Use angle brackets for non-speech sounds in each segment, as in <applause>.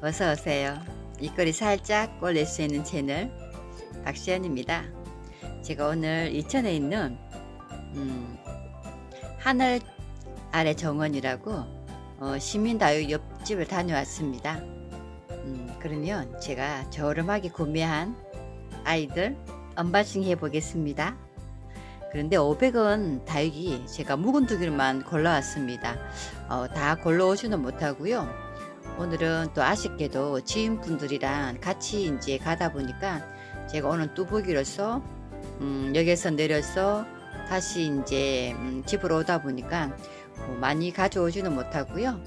어서 오세요. 입꼬리 살짝 올릴 수 있는 채널 박시연입니다. 제가 오늘 이천에 있는 음, 하늘 아래 정원이라고 어, 시민다육 옆집을 다녀왔습니다. 음, 그러면 제가 저렴하게 구매한 아이들 언박싱 해보겠습니다. 그런데 500원 다육이 제가 묵은 두 개만 골라왔습니다. 어, 다 골라오지는 못하고요. 오늘은 또 아쉽게도 지인분들이랑 같이 이제 가다 보니까 제가 오늘 뚜벅이로서 음, 역에서 내려서 다시 이제 음, 집으로 오다 보니까 뭐 많이 가져오지는 못하고요.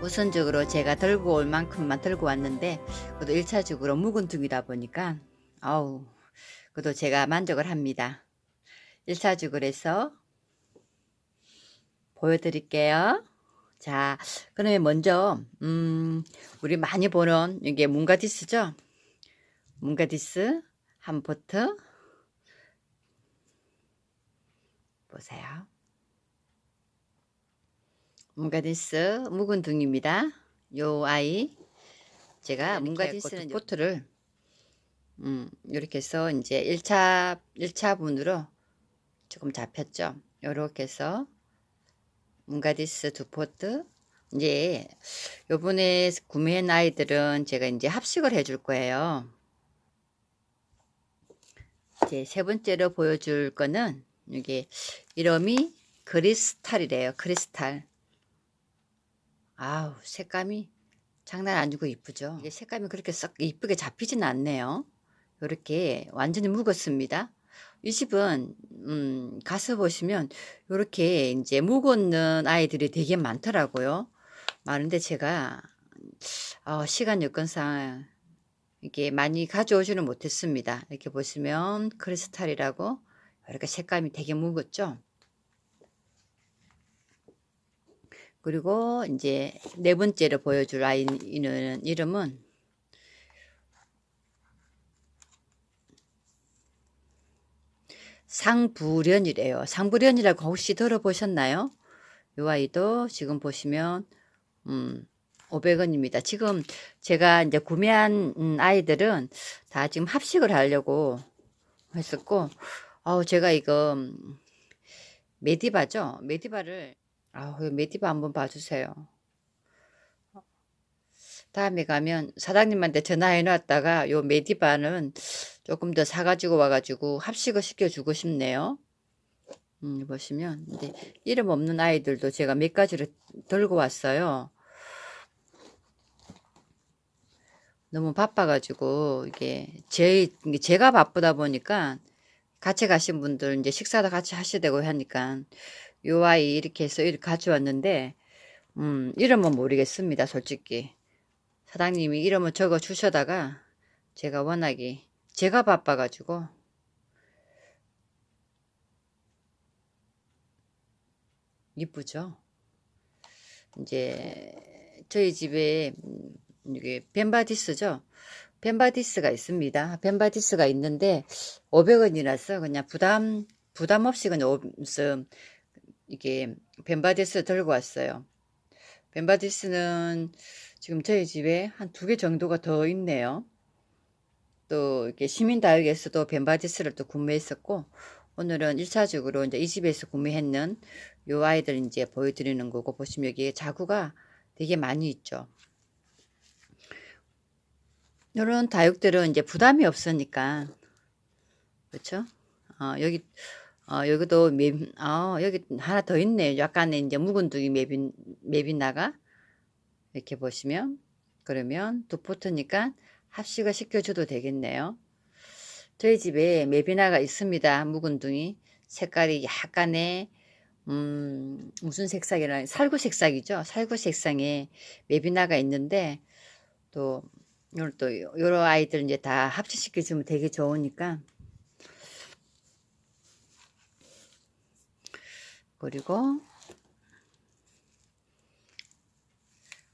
우선적으로 제가 들고 올 만큼만 들고 왔는데 그래도 1차적으로 묵은 둥이다 보니까 아우 그래도 제가 만족을 합니다. 1차적으로 해서 보여드릴게요. 자, 그러면 먼저 음, 우리 많이 보는 이게 문가디스죠? 문가디스 한 포트 보세요. 문가디스 묵은 둥입니다. 요 아이 제가 문가디스는 포트를 음, 이렇게 해서 이제 1차 1차 분으로 조금 잡혔죠. 요렇게 해서 문가디스 두 포트 이제 요번에 구매한 아이들은 제가 이제 합식을 해줄 거예요. 이제 세 번째로 보여줄 거는 이게 이름이 크리스탈이래요. 크리스탈. 아우 색감이 장난 아니고 이쁘죠. 이게 색감이 그렇게 썩 이쁘게 잡히진 않네요. 이렇게 완전히 묵었습니다. 이 집은 음, 가서 보시면 이렇게 이제 묵었는 아이들이 되게 많더라고요. 많은데 제가 어, 시간 여건상 이게 많이 가져오지는 못했습니다. 이렇게 보시면 크리스탈이라고 이렇게 색감이 되게 묵었죠. 그리고 이제 네 번째로 보여줄 아이는 이름은 상부련이래요. 상부련이라고 혹시 들어보셨나요? 이 아이도 지금 보시면 음, 500원입니다. 지금 제가 이제 구매한 음, 아이들은 다 지금 합식을 하려고 했었고, 어 제가 이거 음, 메디바죠? 메디바를 아우 메디바 한번 봐주세요. 다음에 가면 사장님한테 전화해 놨다가 요 메디바는 조금 더 사가지고 와가지고 합식을 시켜주고 싶네요. 음, 보시면 근데 이름 없는 아이들도 제가 몇 가지를 들고 왔어요. 너무 바빠가지고 이게 제 제가 바쁘다 보니까 같이 가신 분들 이제 식사도 같이 하셔야 되고 하니까 요 아이 이렇게 해서 이렇게 가져왔는데 음 이름은 모르겠습니다 솔직히 사장님이 이름을 적어 주셔다가 제가 워낙에 제가 바빠가지고. 이쁘죠? 이제 저희 집에 이게 벤바디스죠? 벤바디스가 있습니다. 벤바디스가 있는데 500원이라 서 그냥 부담 부담 없이 그냥 이게 벤바디스 들고 왔어요. 벤바디스는 지금 저희 집에 한 두 개 정도가 더 있네요. 또 이렇게 시민다육에서도 벤바디스를 또 구매했었고 오늘은 1차적으로 이제 이 집에서 구매했는 요 아이들 이제 보여드리는 거고 보시면 여기에 자구가 되게 많이 있죠. 이런 다육들은 이제 부담이 없으니까 그렇죠? 어, 여기 어, 여기도 맵, 어, 여기 하나 더 있네요. 약간의 이제 묵은 둥이 맵인, 맵이 나가 이렇게 보시면 그러면 두 포트니까 합식을 시켜줘도 되겠네요. 저희 집에 메비나가 있습니다. 묵은둥이 색깔이 약간의 음, 무슨 색상이라 살구 색상이죠. 살구 색상의 메비나가 있는데 또 요런 또 요런 아이들 이제 다 합치시켜 주면 되게 좋으니까 그리고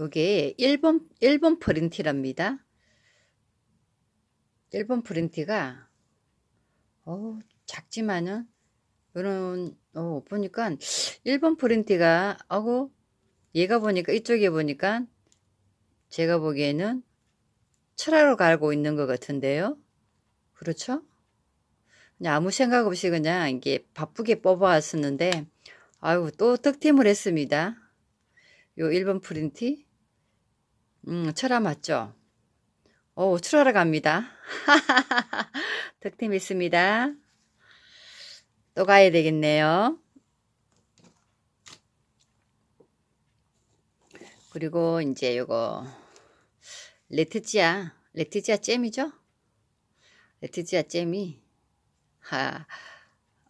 요게 1번 1번 프린티랍니다. 1번 프린티가 어 작지만은 요런 어 보니까 1번 프린티가 어고 얘가 보니까 이쪽에 보니까 제가 보기에는 철화로 갈고 있는 것 같은데요. 그렇죠? 그냥 아무 생각 없이 그냥 이게 바쁘게 뽑아왔었는데, 아유, 또 득템을 했습니다. 요 1번 프린티. 음, 철화 맞죠? 오, 출하러 갑니다. <laughs> 득템 있습니다. 또 가야 되겠네요. 그리고 이제 요거 레트지아 레트지아 잼이죠? 레트지아 잼이 하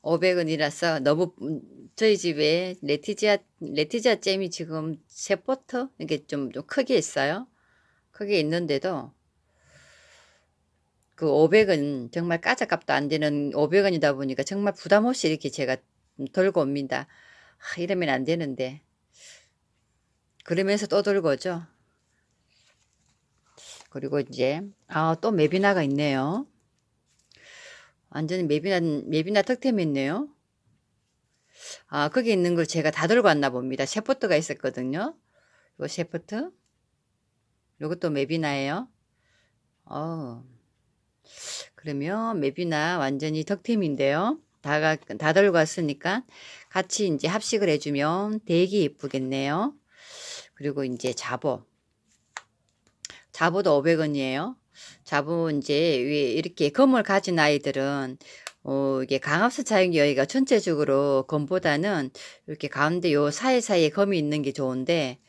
500원이라서 너무 음, 저희 집에 레티지아 레티지아 잼이 지금 세 포트 이게 좀, 좀 크게 있어요. 크게 있는데도 그 500원 정말 까자값도 안 되는 500원이다 보니까 정말 부담 없이 이렇게 제가 들고 옵니다. 아, 이러면 안 되는데 그러면서 또 들고 오죠. 그리고 이제 아, 또 메비나가 있네요. 완전히 메비나 메비나 득템이 있네요. 아, 거기 있는 걸 제가 다 들고 왔나 봅니다. 셰프트가 있었거든요. 요 셰프트. 요것도 메비나예요. 어. 그러면 맵이나 완전히 덕템인데요. 다, 다 들고 왔으니까 같이 이제 합식을 해주면 되게 예쁘겠네요. 그리고 이제 자보. 자보도 500원이에요. 자보 이제 왜 이렇게 검을 가진 아이들은 어, 이게 강압수 차용 여기가 전체적으로 검보다는 이렇게 가운데 요 사이사이에 검이 있는 게 좋은데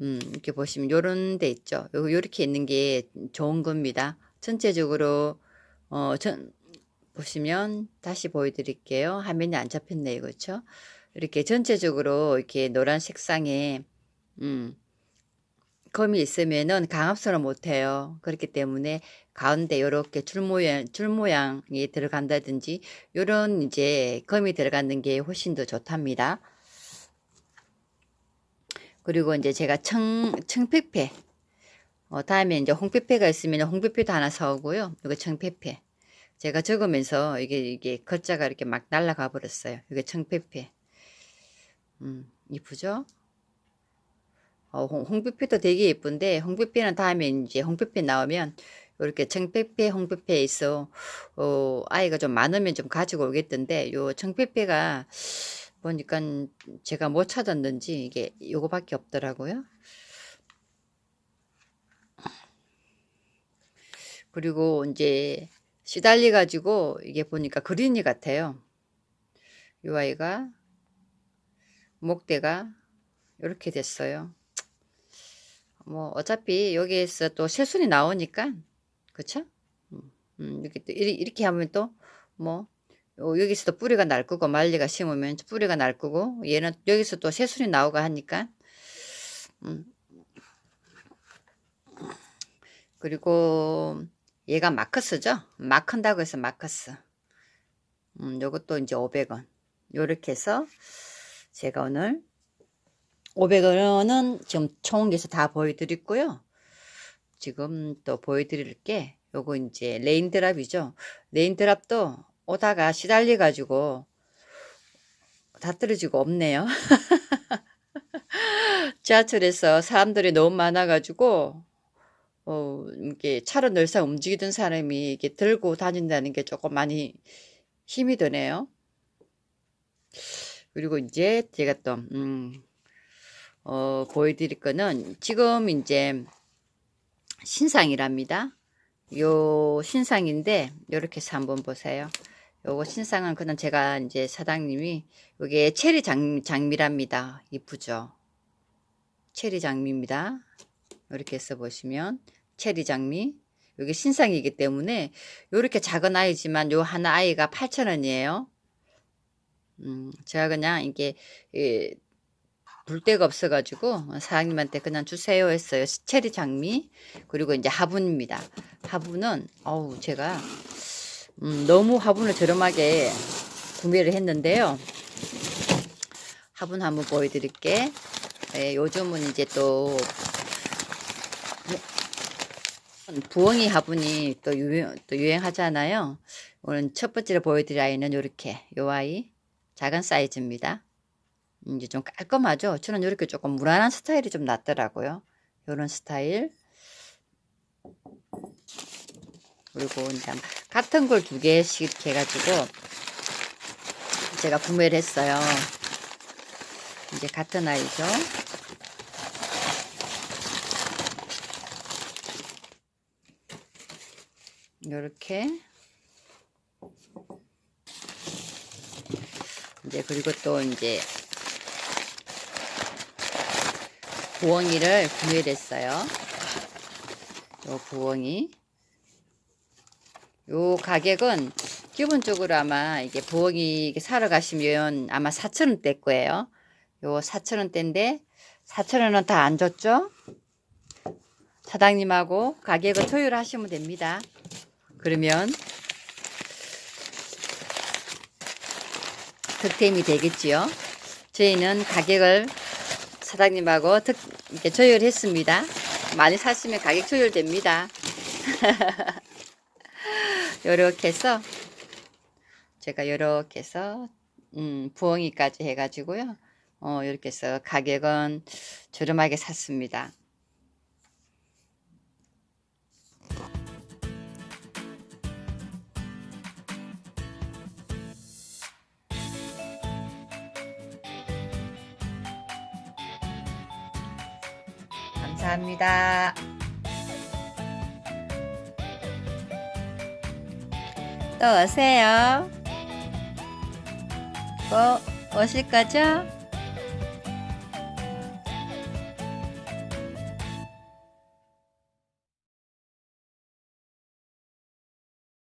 음, 이렇게 보시면 요런 데 있죠. 요, 요렇게 있는 게 좋은 겁니다. 전체적으로 어, 전, 보시면 다시 보여드릴게요. 화면이 안 잡혔네요. 그렇죠? 이렇게 전체적으로 이렇게 노란 색상에 음, 검이 있으면은 강압선을 못해요. 그렇기 때문에 가운데 이렇게 줄 모양 줄 모양이 들어간다든지 이런 이제 검이 들어가는 게 훨씬 더 좋답니다. 그리고 이제 제가 청 청페페 어, 다음에 이제 홍페페가 있으면 홍페페도 하나 사오고요. 이거 청페페. 제가 적으면서 이게, 이게 글자가 이렇게 막 날아가 버렸어요. 이게 청페페. 음, 이쁘죠? 어, 홍, 홍페페도 되게 예쁜데, 홍페페는 다음에 이제 홍페페 나오면, 이렇게 청페페, 홍페페 있어, 어, 아이가 좀 많으면 좀 가지고 오겠던데, 요 청페페가 보니까 제가 못 찾았는지 이게 요거밖에 없더라고요. 그리고 이제 시달리 가지고 이게 보니까 그린이 같아요. 이 아이가 목대가 이렇게 됐어요. 뭐 어차피 여기에서 또 새순이 나오니까 그쵸? 음, 음 이렇게 또 이렇게 하면 또 뭐 여기서도 뿌리가 날 거고 말리가 심으면 뿌리가 날 거고 얘는 여기서 또 새순이 나오고 하니까 음. 그리고 얘가 마커스죠? 마큰다고 해서 마커스. 음, 요것도 이제 500원. 요렇게 해서 제가 오늘 500원은 지금 총에서 다 보여드렸고요. 지금 또 보여드릴 게 요거 이제 레인드랍이죠. 레인드랍도 오다가 시달려 가지고 다 떨어지고 없네요. <laughs> 지하철에서 사람들이 너무 많아 가지고 어, 이게 차로 늘상 움직이던 사람이 이게 들고 다닌다는 게 조금 많이 힘이 드네요. 그리고 이제 제가 또, 음, 어, 보여드릴 거는 지금 이제 신상이랍니다. 요 신상인데, 요렇게 해서 한번 보세요. 요거 신상은 그냥 제가 이제 사장님이 요게 체리 장, 장미랍니다. 이쁘죠? 체리 장미입니다. 이렇게 해서 보시면 체리 장미. 여기 신상이기 때문에 이렇게 작은 아이지만 요 하나 아이가 8,000원이에요. 음, 제가 그냥 이게 예, 불 데가 없어가지고 사장님한테 그냥 주세요 했어요. 체리 장미 그리고 이제 화분입니다. 화분은 어우 제가 음, 너무 화분을 저렴하게 구매를 했는데요. 화분 한번 보여드릴게. 예, 요즘은 이제 또 부엉이 화분이 또 유행, 또 유행하잖아요. 오늘 첫 번째로 보여드릴 아이는 이렇게 요 아이 작은 사이즈입니다. 이제 좀 깔끔하죠. 저는 이렇게 조금 무난한 스타일이 좀 낫더라고요. 요런 스타일. 그리고 이제 같은 걸 두 개씩 해가지고 제가 구매를 했어요. 이제 같은 아이죠. 요렇게 이제 그리고 또 이제 부엉이를 구매를 했어요. 요 부엉이 요 가격은 기본적으로 아마 이게 부엉이 사러 가시면 아마 4,000원대 거예요. 요 4,000원대인데 4,000원은 다 안 줬죠? 사장님하고 가격을 조율하시면 됩니다. 그러면 득템이 되겠지요. 저희는 가격을 사장님하고 득, 이렇게 조율했습니다. 많이 사시면 가격 조율됩니다. <laughs> 요렇게 해서 제가 요렇게 해서 음, 부엉이까지 해가지고요. 어, 이렇게 해서 가격은 저렴하게 샀습니다. 감사합니다. 또 오세요. 또 오실 거죠?